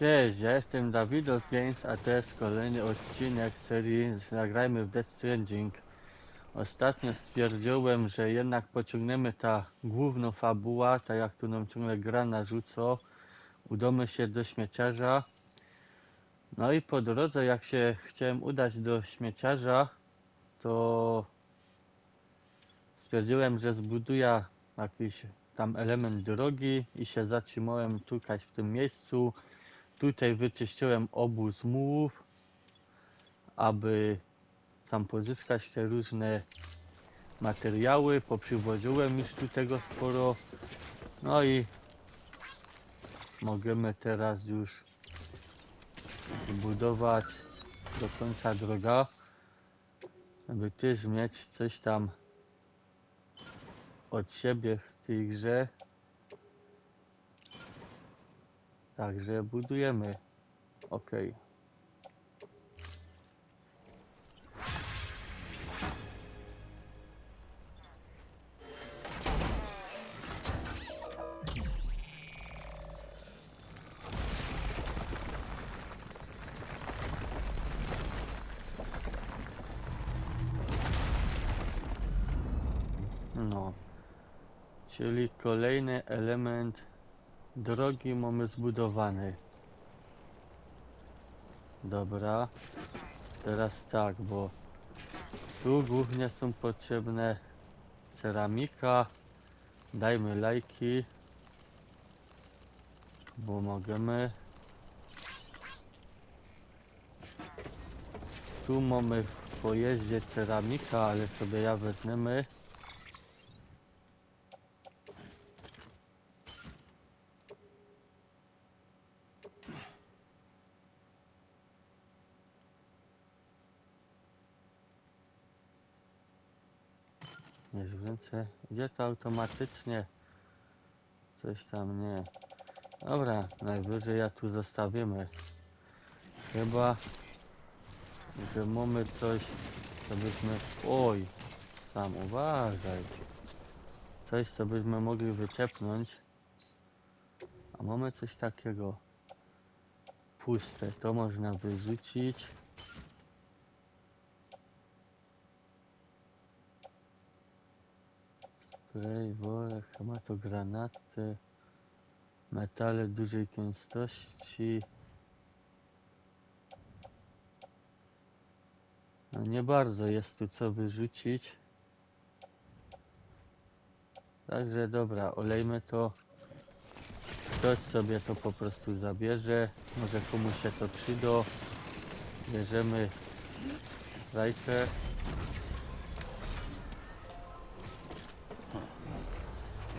Cześć, ja jestem Dawidos Games, a to jest kolejny odcinek serii Zagrajmy w Death Stranding. Ostatnio stwierdziłem, że jednak pociągniemy ta główną fabuła, tak jak tu nam ciągle gra narzuca. Udamy się do śmieciarza. No i po drodze, jak się chciałem udać do śmieciarza, to stwierdziłem, że zbuduję jakiś tam element drogi i się zatrzymałem tukać w tym miejscu. Tutaj wyczyściłem obóz mułów, aby tam pozyskać te różne materiały. Poprzywoziłem już tu tego sporo. No i możemy teraz już budować do końca droga, aby też mieć coś tam od siebie w tej grze. Także budujemy. Ok. No. Czyli kolejny element drogi mamy zbudowany. Dobra. Teraz tak, bo tu głównie są potrzebne ceramika. Dajmy lajki. Bo możemy. Tu mamy w pojeździe ceramika, ale sobie ja wezmę. Nie zwrócę. Gdzie to automatycznie? Coś tam nie. Dobra, najwyżej ja tu zostawimy. Chyba, że mamy coś, co byśmy... Oj, sam uważaj. Coś, co byśmy mogli wyczepnąć. A mamy coś takiego. Puste, to można wyrzucić. Spray, worek, granaty, metale dużej gęstości. No nie bardzo jest tu co wyrzucić. Także dobra, olejmy to. Ktoś sobie to po prostu zabierze. Może komuś się to przyda. Bierzemy rajkę.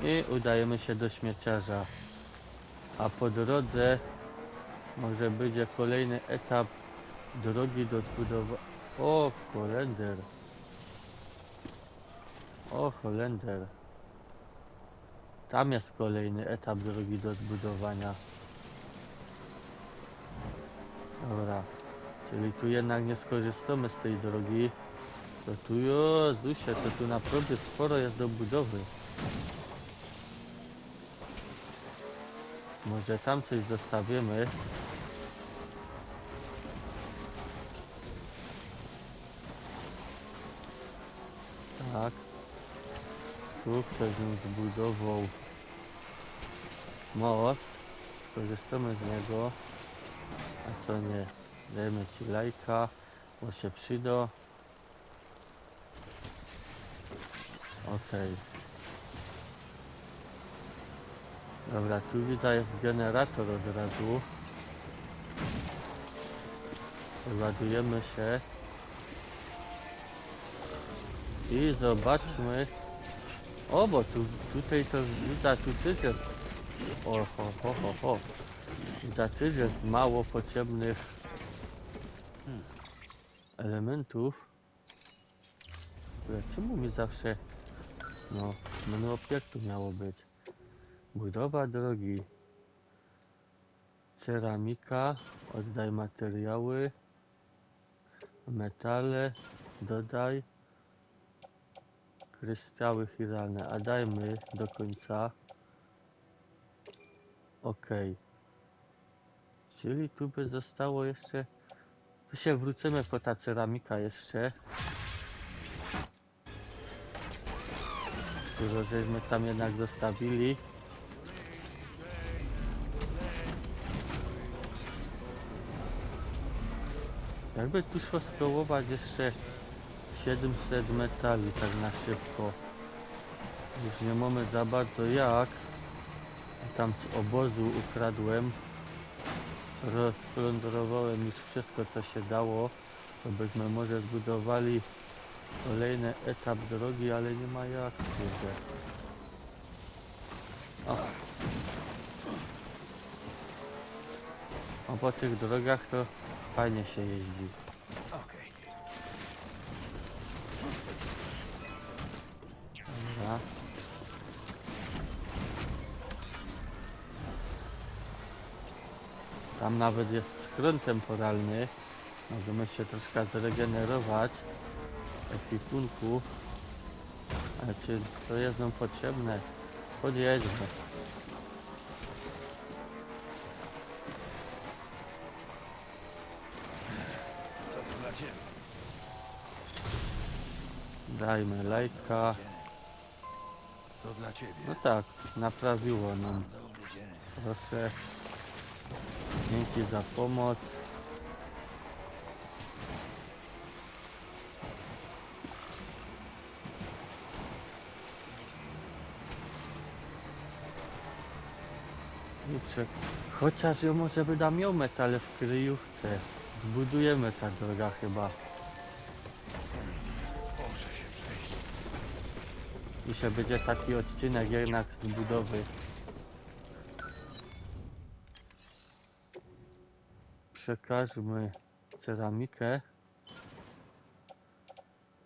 I udajemy się do śmieciarza. A po drodze może będzie kolejny etap drogi do zbudowania. O, Holender. O, Holender. Tam jest kolejny etap drogi do zbudowania. Dobra. Czyli tu jednak nie skorzystamy z tej drogi. To tu, Jezusie, to tu naprawdę sporo jest do budowy. Może tam coś zostawimy. Tak. Tu ktoś mi zbudował most. Korzystamy z niego. A co nie? Dajmy ci lajka, bo się przyda. Okej. Dobra, tu widzę jest generator od razu. Ładujemy się. I zobaczmy. O, bo tu, tutaj to widać, tu też jest. O, ho, ho, ho, ho. Widać też jest mało potrzebnych elementów. Ale czemu mi zawsze... No, menu obiektu miało być. Budowa drogi. Ceramika. Oddaj materiały. Metale. Dodaj. Kryształy chiralne. A dajmy do końca. Ok. Czyli tu by zostało jeszcze... Tu się wrócimy po ta ceramika jeszcze. Dużo żeśmy tam jednak zostawili. Jakby tu szło skołować jeszcze 700 metali tak na szybko. Już nie mamy za bardzo jak. Tam z obozu ukradłem. Rozplądrowałem już wszystko co się dało. To byśmy może zbudowali kolejny etap drogi, ale nie ma jak kurde. O. A po tych drogach to fajnie się jeździ. Okej. Dobra. Tam nawet jest skręt temporalny. Możemy się troszkę zregenerować ekwipunku. Ale czy to jest nam potrzebne? Podjedźmy. Dajmy lajka. To dla ciebie. No tak, naprawiło nam. Proszę. Dzięki za pomoc. Kurczę, Chociaż ją może by dam ją metale w kryjówce. Zbudujemy ta droga chyba. Się będzie taki odcinek jednak z budowy. Przekażmy ceramikę.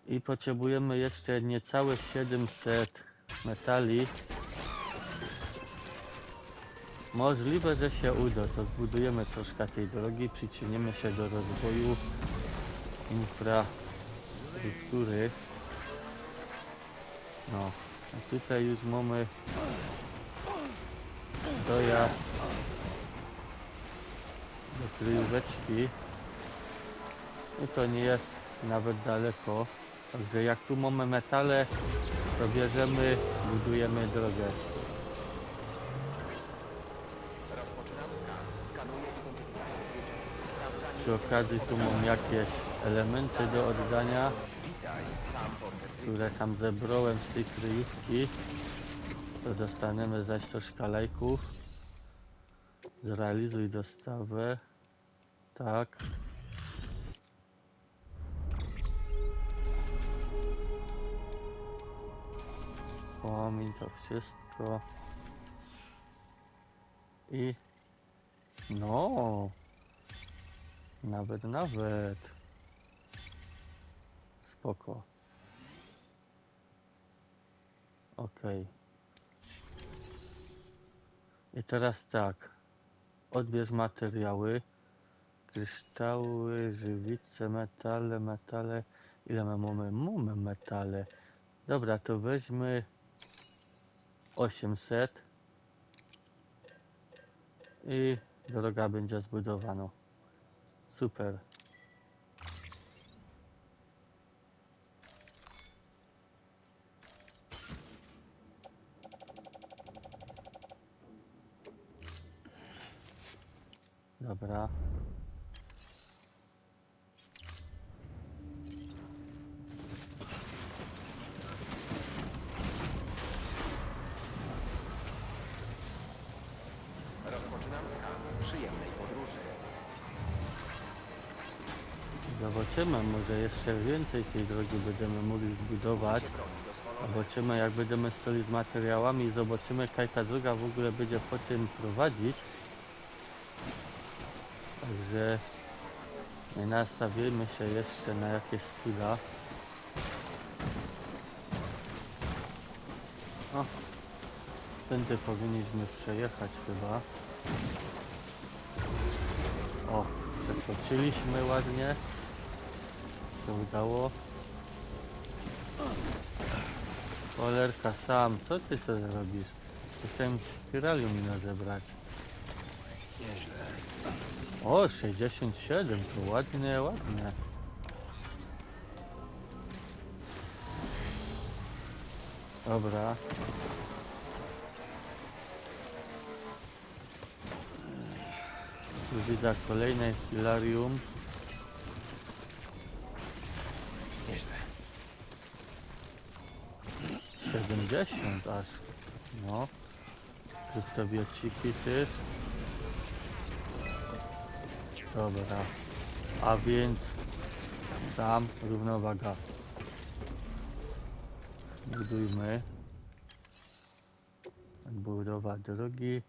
I potrzebujemy jeszcze niecałe 700 metali. Możliwe, że się uda, to zbudujemy troszkę tej drogi, przyczynimy się do rozwoju infrastruktury. No, a tutaj już mamy dojazd do kryjóweczki. I to nie jest nawet daleko. Także jak tu mamy metale, to bierzemy, budujemy drogę. Przy okazji tu mam jakieś elementy do oddania. Które tam zebrałem z tej kryjówki. To dostaniemy zaś troszkę lajków. Zrealizuj dostawę. Tak. Pomiń to wszystko. I no, nawet, nawet. Spoko. Okej. I teraz tak. Odbierz materiały. Kryształy, żywice, metale, metale. Ile my mamy? Mamy metale. Dobra, to weźmy 800 i droga będzie zbudowana. Super. Dobra. Rozpoczynam skan. Przyjemnej podróży. Zobaczymy, może jeszcze więcej tej drogi będziemy mogli zbudować. Zobaczymy jak będziemy stali z materiałami i zobaczymy jak ta droga w ogóle będzie po tym prowadzić. Także nastawimy się jeszcze na jakieś cuda. O, tędy powinniśmy przejechać chyba. O, przeskoczyliśmy ładnie. Się udało. Cholerka sam, co ty to zrobisz? Chciałem spiralium mi zebrać. Nieźle. O, 67, to ładnie, ładnie. Dobra. Tu widzę kolejne filarium. Nieźle. 70 aż. No. Kryptobiociki też. Dobra. A więc sam równowaga. Budujmy. Budowa drogi.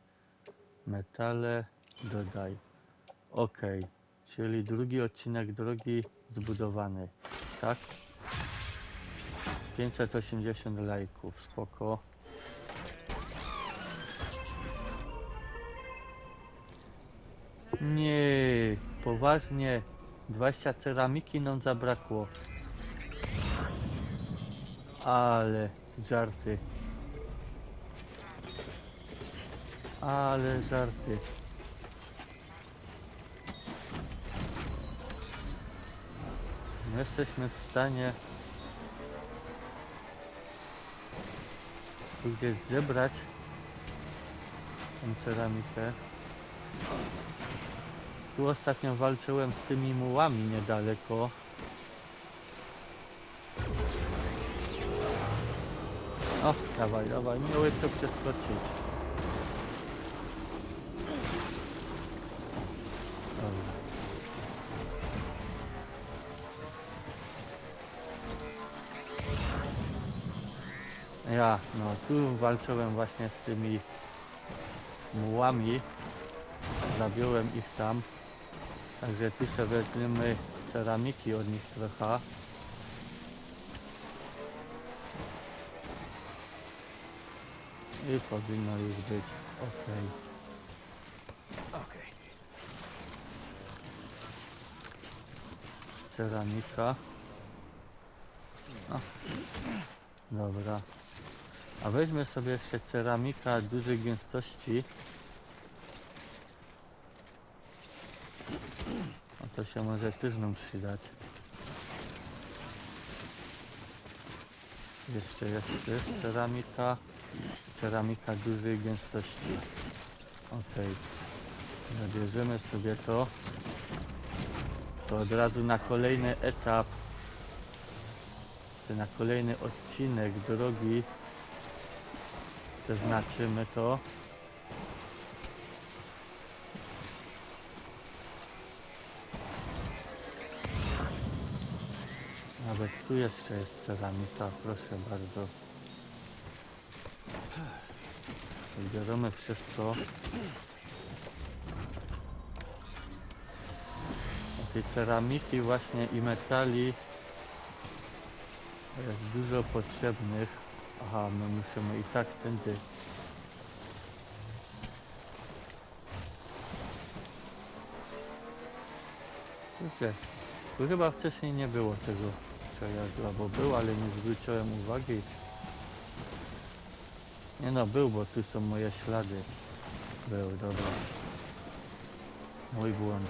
Metale. Dodaj. Ok. Czyli drugi odcinek drogi zbudowany. Tak? 580 lajków, spoko. Nie, poważnie. 20 ceramiki nam zabrakło. Ale żarty. Ale żarty. My jesteśmy w stanie gdzieś zebrać tą ceramikę. Tu ostatnio walczyłem z tymi mułami niedaleko. O, dawaj, dawaj, miały to przeskoczyć. Ja, no tu walczyłem właśnie z tymi mułami. Zabiłem ich tam. Także sobie weźmiemy ceramiki od nich trochę. I powinno już być ok. Okej. Ceramika. O. Dobra. A weźmy sobie jeszcze ceramika dużej gęstości. To się może też nam przydać. Jeszcze jest ceramika. Ceramika dużej gęstości. Ok. Zabierzemy sobie to. To od razu na kolejny etap na kolejny odcinek drogi zaznaczymy to. Nawet tu jeszcze jest ceramika, proszę bardzo. Bierzemy wszystko. Tej ceramiki właśnie i metali jest dużo potrzebnych. Aha, my musimy i tak tędy. Kurczę, tu chyba wcześniej nie było tego przejazdu, albo był, ale nie zwróciłem uwagi. Nie no, był, bo tu są moje ślady. Był, dobra. Mój błąd.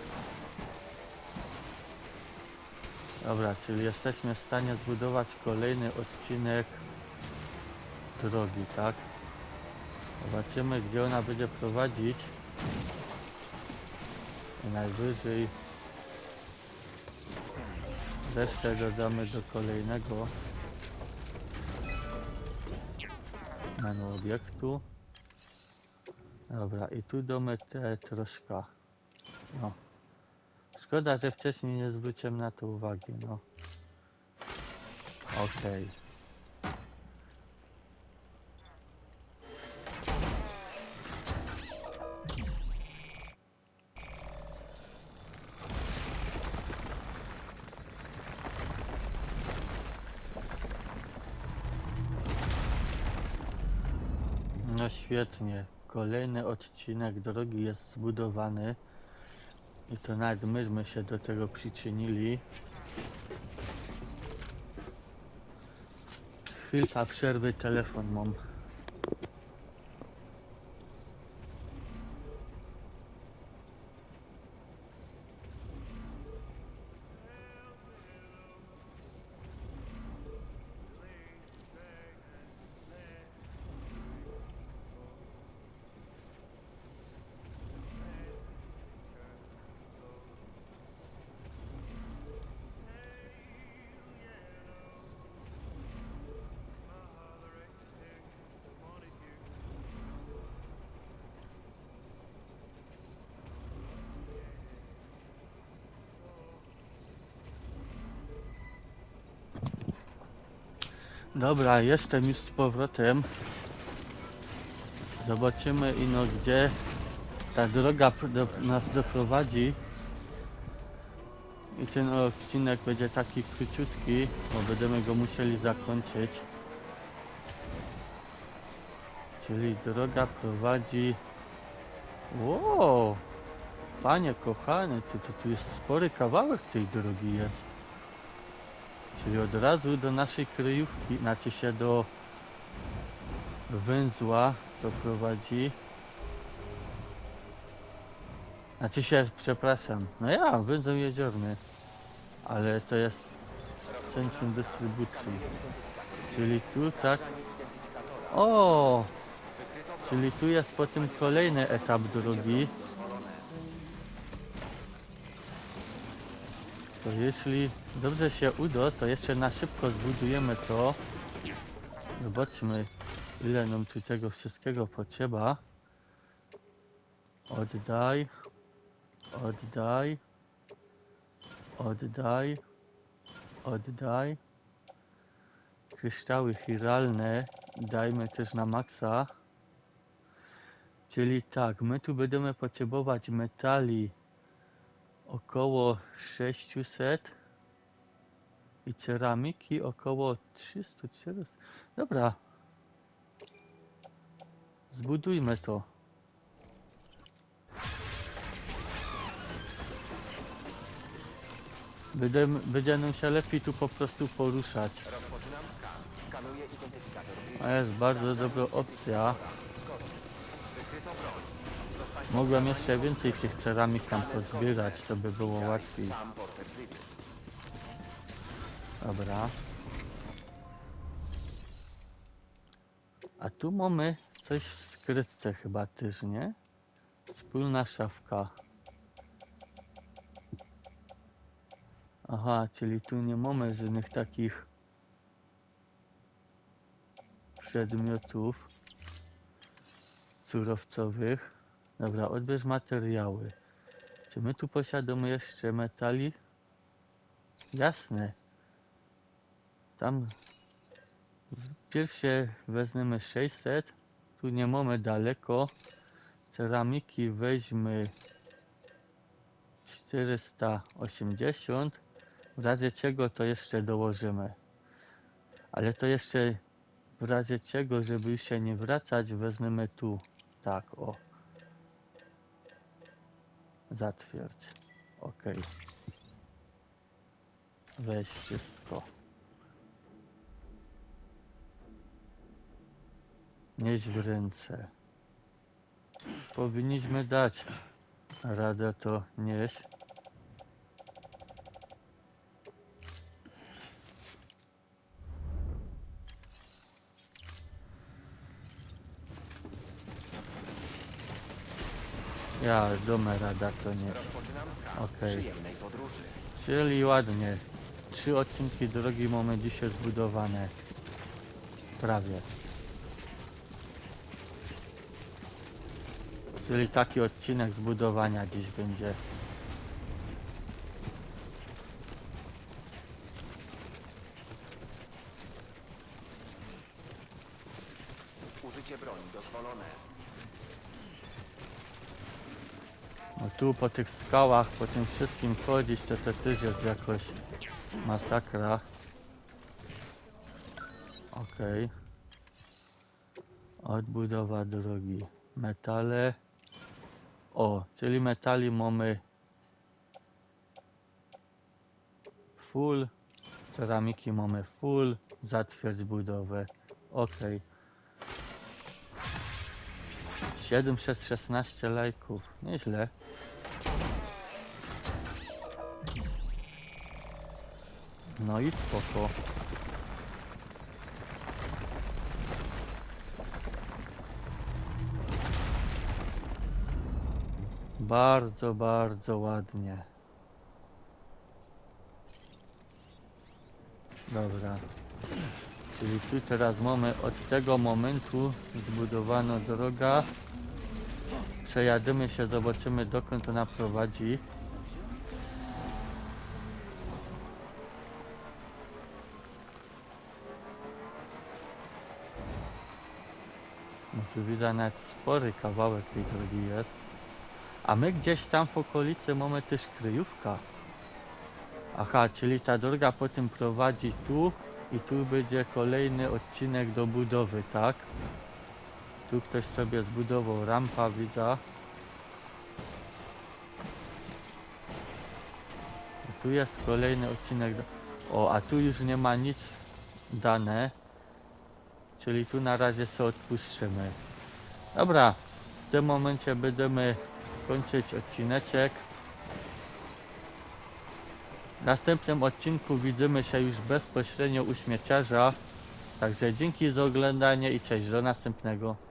Dobra, czyli jesteśmy w stanie zbudować kolejny odcinek drogi, tak? Zobaczymy, gdzie ona będzie prowadzić. Najwyżej resztę dodamy do kolejnego menu obiektu. Dobra, i tu damy te troszkę. No. Szkoda, że wcześniej nie zwróciłem na to uwagi, no. Okej. No świetnie. Kolejny odcinek drogi jest zbudowany. I to nawet myśmy się do tego przyczynili. Chwilka przerwy, telefon mam. Dobra, jestem już z powrotem. Zobaczymy ino gdzie ta droga do, nas doprowadzi. I ten odcinek będzie taki króciutki, bo będziemy go musieli zakończyć. Czyli droga prowadzi... Wow! Panie kochany, tu, tu, tu jest spory kawałek tej drogi jest. Czyli od razu do naszej kryjówki, znaczy się do węzła to prowadzi. Znaczy się, przepraszam, no ja, węzeł jeziorny, ale to jest centrum dystrybucji. Czyli tu tak, o, czyli tu jest potem kolejny etap drogi. To jeśli dobrze się uda, to jeszcze na szybko zbudujemy to. Zobaczmy, ile nam tu tego wszystkiego potrzeba. Oddaj. Oddaj. Oddaj. Oddaj. Kryształy chiralne dajmy też na maksa. Czyli tak, my tu będziemy potrzebować metali około 600 i ceramiki około 300 400. Dobra. Zbudujmy to. Będę, będzie nam się lepiej tu po prostu poruszać. A jest bardzo dobra opcja. Mogłem jeszcze więcej tych ceramik tam pozbierać, to by było łatwiej. Dobra. A tu mamy coś w skrytce chyba też, nie? Wspólna szafka. Aha, czyli tu nie mamy żadnych takich przedmiotów surowcowych. Dobra, odbierz materiały. Czy my tu posiadamy jeszcze metali? Jasne. Tam pierwsze weźmiemy 600, tu nie mamy daleko. Ceramiki weźmy 480. W razie czego to jeszcze dołożymy. Ale to jeszcze w razie czego, żeby się nie wracać, weźmiemy tu. Tak, o. Zatwierdź. Ok. Weź wszystko. Nieś w ręce. Powinniśmy dać radę to nieść. Ja domę rada to skan. Okej. Czyli ładnie. Trzy odcinki drogi mamy dzisiaj zbudowane. Prawie. Czyli taki odcinek zbudowania dziś będzie. No tu po tych skałach, po tym wszystkim chodzić, to to też jest jakoś masakra. Okej. Odbudowa drogi. Metale. O, czyli metali mamy full. Ceramiki mamy full. Zatwierdź budowę. Okej. 716 lajków. Nieźle. No i spoko. Bardzo, bardzo ładnie. Dobra. Czyli tu teraz mamy od tego momentu zbudowana droga. Przejadymy się, zobaczymy dokąd ona prowadzi. Tu widzę nawet spory kawałek tej drogi jest. A my gdzieś tam w okolicy mamy też kryjówka. Aha, czyli ta droga potem prowadzi tu i tu będzie kolejny odcinek do budowy, tak? Tu ktoś sobie zbudował rampa, widzę. Tu jest kolejny odcinek. Do... O, a tu już nie ma nic dane. Czyli tu na razie sobie odpuszczymy. Dobra, w tym momencie będziemy kończyć odcineczek. W następnym odcinku widzimy się już bezpośrednio u śmieciarza. Także dzięki za oglądanie i cześć, do następnego.